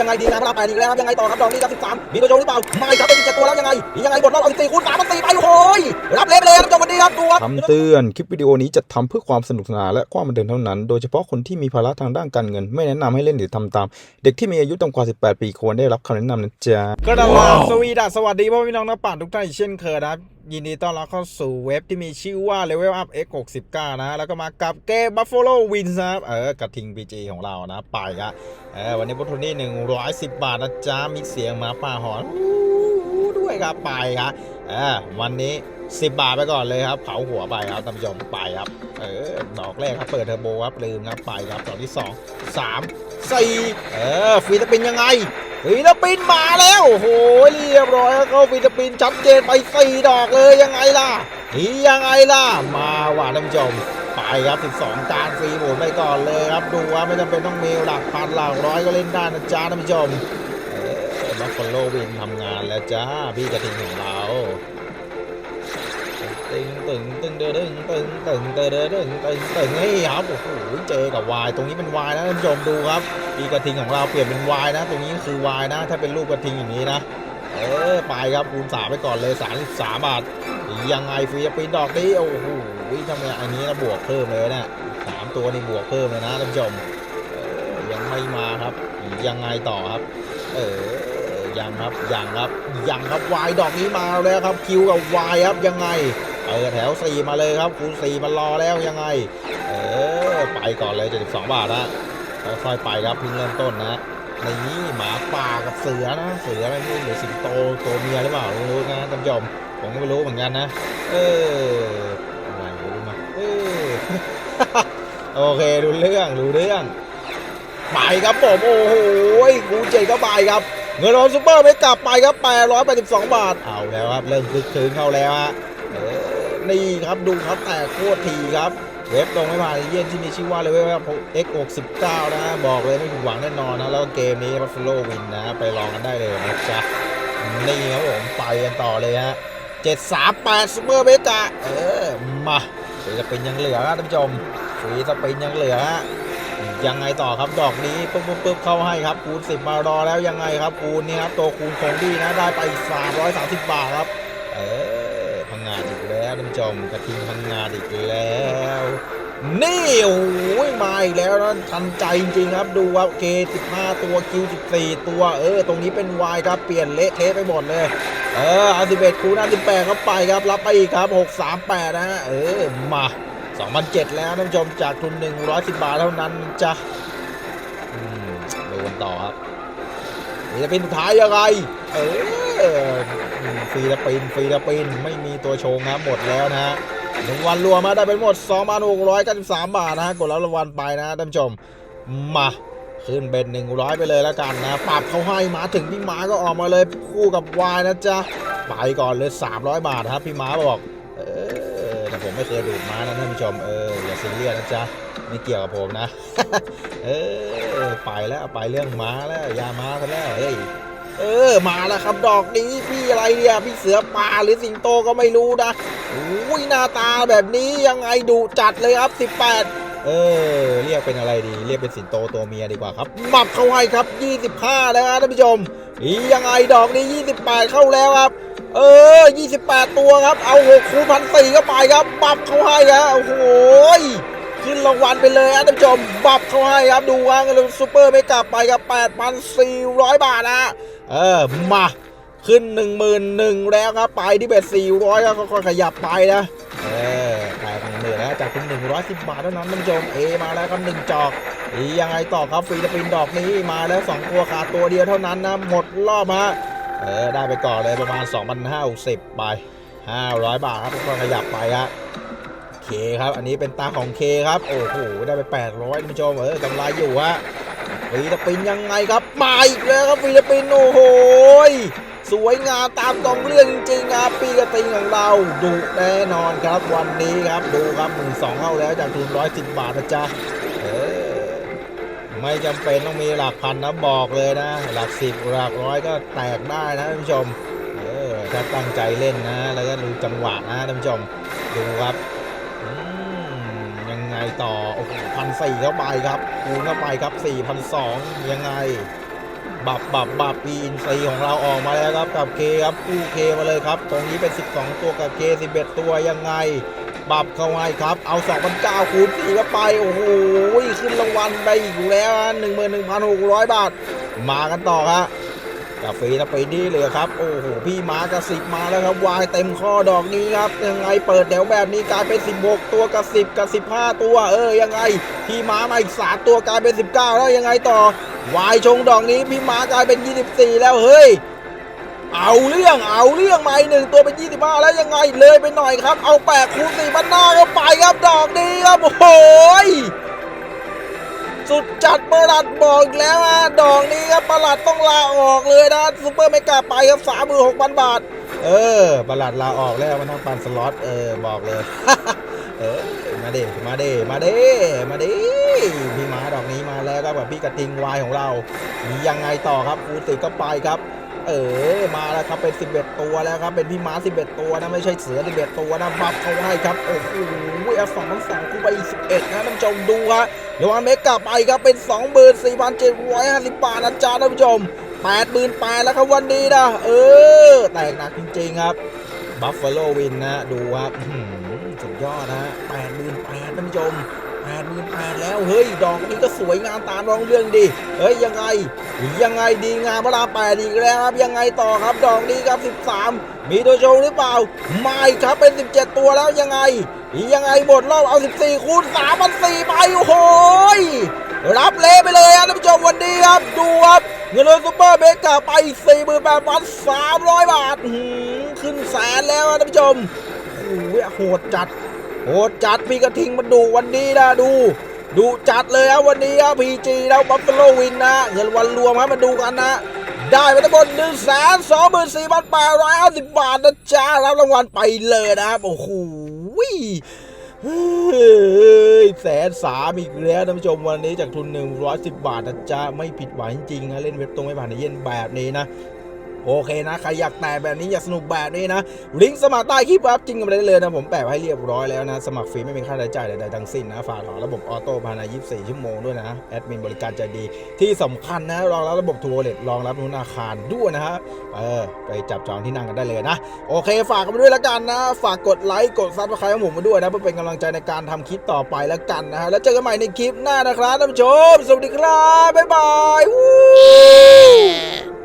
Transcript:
ยังไงดีนะพระแปดอีกแล้วครับยังไงต่อครับดอกนี้ครับสิบสามมีตัวโจหรือเปล่าไม่ครับเป็นเจ็ดตัวแล้วยังไงยังไงบทรอบเอาสิบสี่คูณสามมันสี่ไปโอ้ยรับเละไปเลยครับจบวันนี้ครับดูครับคำเตือนคลิปวิดีโอนี้จัดทำเพื่อความสนุกสนานและความบันเทิงเท่านั้น โดยเฉพาะคนที่มีภาระทางด้านการเงิน ไม่แนะนำให้เล่นหรือทำตาม เด็กที่มีอายุต่ำกว่า 18 ปีควรได้รับคำแนะนำนะจ๊ะก็ดังนั้นสวีดัสสวัสดีพ่อพี่น้องนักปั่นทุกท่านอีกเช่นเคยนะครับ ยินดีต้อนรับเข้าสู่เว็บที่มีชื่อว่า Level Up X 69นะ แล้วก็มากับเกม Buffalo Wins นะครับ เออกระทิง BG ของเรานะ ไปครับเออวันนี้พุทธนี่ 110 บาทนะจ๊ะ มีเสียงหมาป่าหอนด้วยครับ ไปครับเออวันนี้ 10 บาทไปก่อนเลยครับ เผาหัวไปครับท่านผู้ชมไปครับ เออดอกแรกครับ เปิดเทอร์โบครับ ลืมครับ ไปครับดอกที่ 2 3 4 เออฟีจะเป็นยังไง ฟิลิปปินส์มาแล้วโอ้โหเรียบร้อยแล้วเข้าฟิลิปปินส์ชัดเจนไปสี่ดอกเลยยังไงล่ะนี่ยังไงล่ะมาว่ะท่านผู้ชมไปครับ 12 จานฟรีหมดไปก่อนเลยครับ ดูว่าไม่จำเป็นต้องมีหลักพันหลักร้อยก็เล่นได้นะจ๊ะท่านผู้ชมเออบัฟฟาโลวินทำงานแล้วจ้า พี่กระทิงของเรา ตึงตึงตึงเด้อตึงตึงตึงเด้อตึงตึงตึงนี่ครับโอ้โหเจอกับวายตรงนี้เป็นวายนะท่านผู้ชมดูครับอีกระทิงของเราเปลี่ยนเป็นวายนะ ตรงนี้คือวายนะ ถ้าเป็นรูปกระทิงอย่างนี้นะเออไปครับคูณสามไปก่อนเลย33บาทยังไงฟิลิปปินดอกนี้โอ้โหทำไมอันนี้นะบวกเพิ่มเลยนะสามตัวนี่บวกเพิ่มเลยนะท่านผู้ชมยังไม่มาครับยังไงต่อครับ เออยังครับยังครับยังครับวายดอกนี้มาแล้วครับคิวกับวายครับยังไง เออแถวสี่มาเลยครับคูณสี่มารอแล้วยังไง เออ ไปก่อนเลย72บาทนะค่อยๆไปครับเพิ่งเริ่มต้นนะในนี้หมาป่ากับเสือนะ เสืออะไรนี่หรือสิงโตตัวเมียหรือเปล่าไม่รู้นะท่านผู้ชมผมก็ไม่รู้เหมือนกันนะ เอออะไรไม่รู้มาเออโอเคดูเรื่องดูเรื่องไปครับผมโอ้โหกูเจก็ไปครับ เงินรอนซูเปอร์ไม่กลับไปครับ882บาท เอาแล้วครับ เริ่มคึกคืนเข้าแล้วฮะเออ นี่ครับดูครับแต่โคตรทีครับ เว็บลงไม่ผ่านเยี่ยนที่มีชื่อว่าเลยว่า X 69นะ บอกเลยไม่ผิดหวังแน่นอนนะ แล้วเกมนี้ Buffalo Win นะ ไปลองกันได้เลยนะจ๊ะนี่ครับผมไปกันต่อเลยฮะ738 Super m e g a เอร์เบกาเออมาฟรีสปินยังเหลือครับท่านผู้ชมฟรีสปินยังเหลือฮะยังไงต่อครับดอกนี้ปุ๊บปุ๊บปุ๊บเข้าให้ครับคูณ10 มารอแล้วยังไงครับคูณนี่ครับตัวคูณคงดีนะได้ไปอีก330 บาทครับ แล้วท่านผู้ชมกระทิงพังงานอีกแล้ว นี่โอ้ยมาอีกแล้วนะทันใจจริงๆครับดูว่าเค15ตัวคิว14ตัวเออ ตรงนี้เป็นวายครับเปลี่ยนเละเทะไปหมดเลย เออเอา11คูณเอา18เข้าไปครับ รับไปอีกครับ638นะฮะเออมา2,007แล้วท่านผู้ชมจากทุน110บบาทเท่านั้นจ้ะอืมดูกันต่อครับนี่จะเป็นสุดท้ายยังไงเออ ฟิลิปปินส์ฟิลิปปินส์ไม่มีตัวโชงนะหมดแล้วนะฮะหนึ่งวันรวมมาได้เป็นหมด 2,693 บาทนะฮะกดรับรางวัลไปนะท่านผู้ชม มาขึ้นเป็น100 ไปเลยแล้วกันนะ ปรับเขาให้มาถึงพี่ม้าก็ออกมาเลยคู่กับวายนะจ๊ะ ไปก่อนเลย 300 บาทครับพี่ม้าบอก เออแต่ผมไม่เคยดูดม้านะท่านผู้ชม เอออย่าซีเรียสนะจ๊ะ ไม่เกี่ยวกับผมนะ เออไปแล้วไปเรื่องม้าแล้วยาม้าซะแล้วเฮ้ย เออมาแล้วครับดอกนี้พี่อะไรเนี่ยพี่เสือป่าหรือสิงโตก็ไม่รู้นะอุ้ยหน้าตาแบบนี้ยังไงดูจัดเลยครับ 18 เออ เรียกเป็นอะไรดี เรียกเป็นสิงโตตัวเมียดีกว่าครับหมับเข้าให้ครับ 25 แล้วครับท่านผู้ชมอียังไงดอกนี้ 28 เข้าแล้วครับ เออ 28 ตัวครับ เอา6คูณพันสี่เข้าไปครับบับเข้าให้ครับโอ้โห ขึ้นรางวัลไปเลยครับท่านผู้ชมบับเข้าให้ครับดูว่าเงินซูเปอร์ไม่กลับไปครับ 8,400 บาทนะเออมาขึ้น 1 1 0 0 0แล้วครับไปที่เบ็ด400ครับค่อยๆขยับไปนะเออแปหนึ่งหมื่นแล้วจากคุณ110 บาทเท่านั้นท่านผู้ชมเอมาแล้วครับหนึ่งจอกอียังไงต่อครับฟิลิปปินส์ดอกนี้มาแล้ว 2 ตัวขาดตัวเดียวเท่านั้นนะหมดรอบฮะเออได้ไปก่อนเลยประมาณ 2,560 ไป 500 บาทครับค่อยๆขยับไปฮะ เคครับ อันนี้เป็นตาของเคครับ โอ้โห ได้ไป 800ท่านผู้ชมเออกำไรอยู่ฮะฟิลิปปินยังไงครับ มาอีกแล้วครับฟิลิปปินโอ้โหยสวยงามตามตองเรื่องจริงๆครับปีกระติงของเราดุแน่นอนครับวันนี้ครับดูครับหมื่นสองเข้าแล้วจากทุนร้อยสิบบาทนะจ๊ะเออไม่จำเป็นต้องมีหลักพันนะบอกเลยนะ หลักสิบหลักร้อยก็แตกได้นะท่านผู้ชมเออถ้าตั้งใจเล่นนะ แล้วก็ดูจังหวะนะท่านผู้ชมดูครับ ยังไงต่อโอ้โหพันสี่เข้าไปครับคูณเข้าไปครับสี่พันสองยังไง บับบับบับปีอินซีของเราออกมาแล้วครับกับเคครับคู่เคมาเลยครับ ตรงนี้เป็น 12 ตัวกับเค11 ตัวยังไง บับเข้าให้ครับ เอา2,900คูณ4เข้าไป โอ้โหขึ้นรางวัลไปอีกแล้วหนึ่งหมื่นหนึ่งพันหกร้อยบาท มากันต่อครับ กาแฟสปีดี้เลยครับ โอ้โห พี่มากระสิบมาแล้วครับ วายเต็มข้อดอกนี้ครับ ยังไงเปิดแถวแบบนี้กลายเป็น 16 ตัวกับ10กับ15 ตัว เออ ยังไง พี่มามาอีกสามตัวกลายเป็น 19 แล้วยังไงต่อ วายชงดอกนี้พี่มากลายเป็น 24 แล้วเฮ้ยเอาเรื่องเอาเรื่องมาอีกหนึ่งตัวเป็น 25 แล้วยังไงเลยไปหน่อยครับ เอาแปดคูณสี่พันหน้าเข้าไปครับดอกนี้ครับโอ้ย สุดจัดประหลัดบอกอีกแล้วอะดอกนี้ครับประหลัดต้องลาออกเลยนะซูเปอร์ไม่กล้าไปครับสามหมื่นหกพันบาท เออ ประหลัดลาออกแล้วมันต้องปันสล็อตเออบอกเลย เออมาเด้มาเด้มาเด้มาเด้พี่ม้าดอกนี้มาแล้วครับแบบพี่กระทิงวายของเรามียังไงต่อครับคูติก็ไปครับ เออมาแล้วครับเป็น 11 ตัวแล้วครับเป็นพี่ม้า 11 ตัวนะไม่ใช่เสือ 11 ตัวนะบัฟเขาให้ครับโอ้โหเอาสองทั้งสองคู่ไปอีก11นะท่านผู้ชมดูครับเดี๋ยววันเมกลับไปครับเป็น 24,750 บาทนะจ๊ะท่านผู้ชม88,000แล้วครับวันนี้นะเออแตกหนักจริงๆครับบัฟเฟโลวินนะดูครับสุดยอดนะ88,000ท่านผู้ชม 88,000แล้วเฮ้ยดอกนี้ก็สวยงามตามรองเรื่องดิเฮ้ยยังไงยังไงดีงามพระราแปดอีกแล้วครับยังไงต่อครับดอกนี้ครับ13มีตัวโชว์หรือเปล่าไม่ครับเป็น17ตัวแล้วยังไง ยังไงหมดรอบเอา14คูณ3มัน4ไปโอ้โหรับเละไปเลยครับท่านผู้ชมวันนี้ครับดูครับเงินรางวัลซุปเปอร์เบกาไป48,300บาทอื้อหือขึ้นแสนแล้วครับท่านผู้ชมโอ้โหโหดจัด โหดจัดพี่กระทิงมันดูวันนี้นะดู ดูจัดเลยครับวันนี้ครับพีจีแล้วบัฟเฟโลวินนะเงินวันรวมครับมาดูกันนะ ได้ไปทั้งหมดหนึ่งแสนสองหมื่นสี่พันแปดร้อยห้าสิบบาทนะจ๊ะรับรางวัลไปเลยนะครับโอ้โหเฮ้ยแสนสามอีกแล้วท่านผู้ชมวันนี้จากทุน 110 บาทนะจ๊ะ ไม่ผิดหวังจริงๆนะ เล่นเว็บตรงไม่ผ่านในเย็นแบบนี้นะ โอเคนะใครอยากแต่แบบนี้อยากสนุกแบบนี้นะลิงก์สมัครใต้คลิปครับจริงกันไปได้เลยนะผมแปะไว้ให้เรียบร้อยแล้วนะ สมัครฟรีไม่มีค่าใช้จ่ายใดๆทั้งสิ้นนะฝากถอนระบบออโต้ภายใน 24 ชั่วโมงด้วยนะแอดมินบริการใจดีที่สำคัญนะรองรับระบบทัวร์เลตรองรับธนอาคารด้วยนะฮะเออไปจับจองที่นั่งกันได้เลยนะ โอเค ฝากกันไปด้วยแล้วกันนะ ฝากกดไลค์กดซับสไครต์ของผมมาด้วยนะเพื่อเป็นกำลังใจในการทำคลิปต่อไปแล้วกันนะฮะแล้วเจอกันใหม่ในคลิปหน้านะครับท่านผู้ชมสวัสดีครับบ๊ายบาย